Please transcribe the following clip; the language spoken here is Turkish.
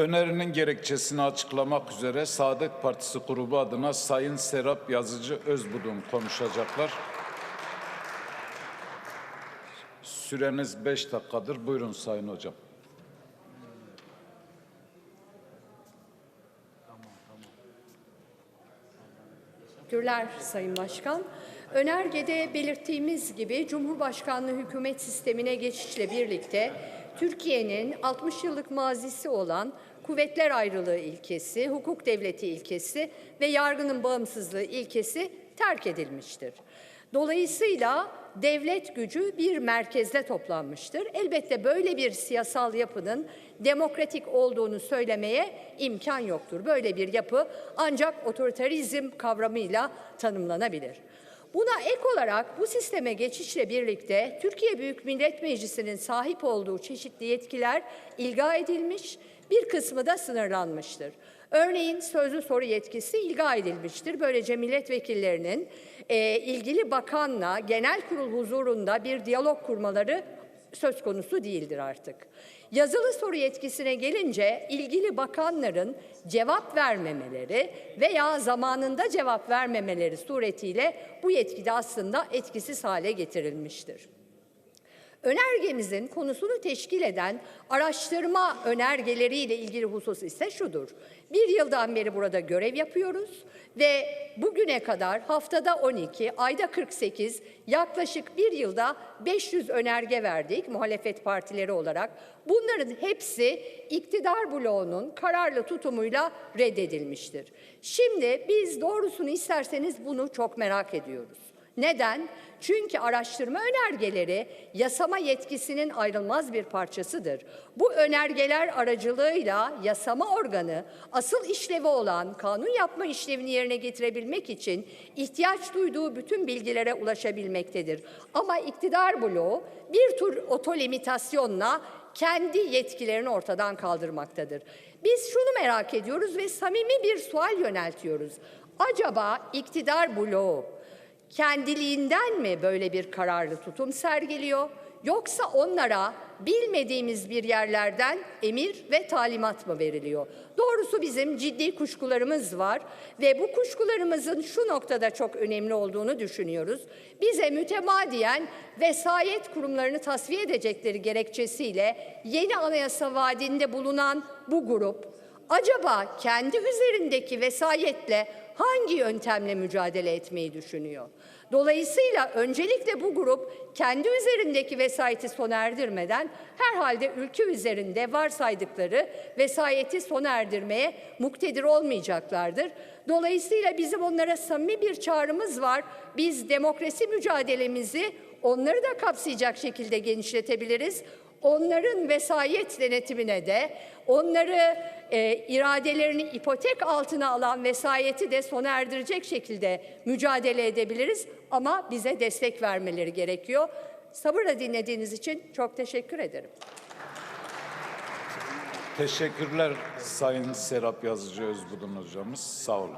Önerinin gerekçesini açıklamak üzere Saadet Partisi grubu adına Sayın Serap Yazıcı Özbudun konuşacaklar. Süreniz beş dakikadır. Buyurun Sayın Hocam. Teşekkürler Sayın Başkan. Önergede belirttiğimiz gibi Cumhurbaşkanlığı hükümet sistemine geçişle birlikte Türkiye'nin 60 yıllık mazisi olan kuvvetler ayrılığı ilkesi, hukuk devleti ilkesi ve yargının bağımsızlığı ilkesi terk edilmiştir. Dolayısıyla devlet gücü bir merkezde toplanmıştır. Elbette böyle bir siyasal yapının demokratik olduğunu söylemeye imkan yoktur. Böyle bir yapı ancak otoriterizm kavramıyla tanımlanabilir. Buna ek olarak bu sisteme geçişle birlikte Türkiye Büyük Millet Meclisi'nin sahip olduğu çeşitli yetkiler ilga edilmiş, bir kısmı da sınırlanmıştır. Örneğin sözlü soru yetkisi ilga edilmiştir. Böylece milletvekillerinin e, ilgili bakanla genel kurul huzurunda bir diyalog kurmaları söz konusu değildir artık. Yazılı soru yetkisine gelince ilgili bakanların cevap vermemeleri veya zamanında cevap vermemeleri suretiyle bu yetkide aslında etkisiz hale getirilmiştir. Önergemizin konusunu teşkil eden araştırma önergeleriyle ilgili husus ise şudur. Bir yıldan beri burada görev yapıyoruz ve bugüne kadar haftada 12, ayda 48, yaklaşık bir yılda 500 önerge verdik muhalefet partileri olarak. Bunların hepsi iktidar bloğunun kararlı tutumuyla reddedilmiştir. Şimdi biz doğrusunu isterseniz bunu çok merak ediyoruz. Neden? Çünkü araştırma önergeleri yasama yetkisinin ayrılmaz bir parçasıdır. Bu önergeler aracılığıyla yasama organı asıl işlevi olan kanun yapma işlevini yerine getirebilmek için ihtiyaç duyduğu bütün bilgilere ulaşabilmektedir. Ama iktidar bloğu bir tür otolimitasyonla kendi yetkilerini ortadan kaldırmaktadır. Biz şunu merak ediyoruz ve samimi bir sual yöneltiyoruz. Acaba iktidar bloğu kendiliğinden mi böyle bir kararlı tutum sergiliyor? Yoksa onlara bilmediğimiz bir yerlerden emir ve talimat mı veriliyor? Doğrusu bizim ciddi kuşkularımız var ve bu kuşkularımızın şu noktada çok önemli olduğunu düşünüyoruz. Bize mütemadiyen vesayet kurumlarını tasfiye edecekleri gerekçesiyle yeni anayasa vaadinde bulunan bu grup acaba kendi üzerindeki vesayetle hangi yöntemle mücadele etmeyi düşünüyor? Dolayısıyla öncelikle bu grup kendi üzerindeki vesayeti sona erdirmeden herhalde ülke üzerinde varsaydıkları vesayeti sona erdirmeye muktedir olmayacaklardır. Dolayısıyla bizim onlara samimi bir çağrımız var. Biz demokrasi mücadelemizi onları da kapsayacak şekilde genişletebiliriz onların vesayet denetimine de, onları e, iradelerini ipotek altına alan vesayeti de sona erdirecek şekilde mücadele edebiliriz. Ama bize destek vermeleri gerekiyor. Sabırla dinlediğiniz için çok teşekkür ederim. Teşekkürler Sayın Serap Yazıcı Özbudun hocamız. Sağ olun.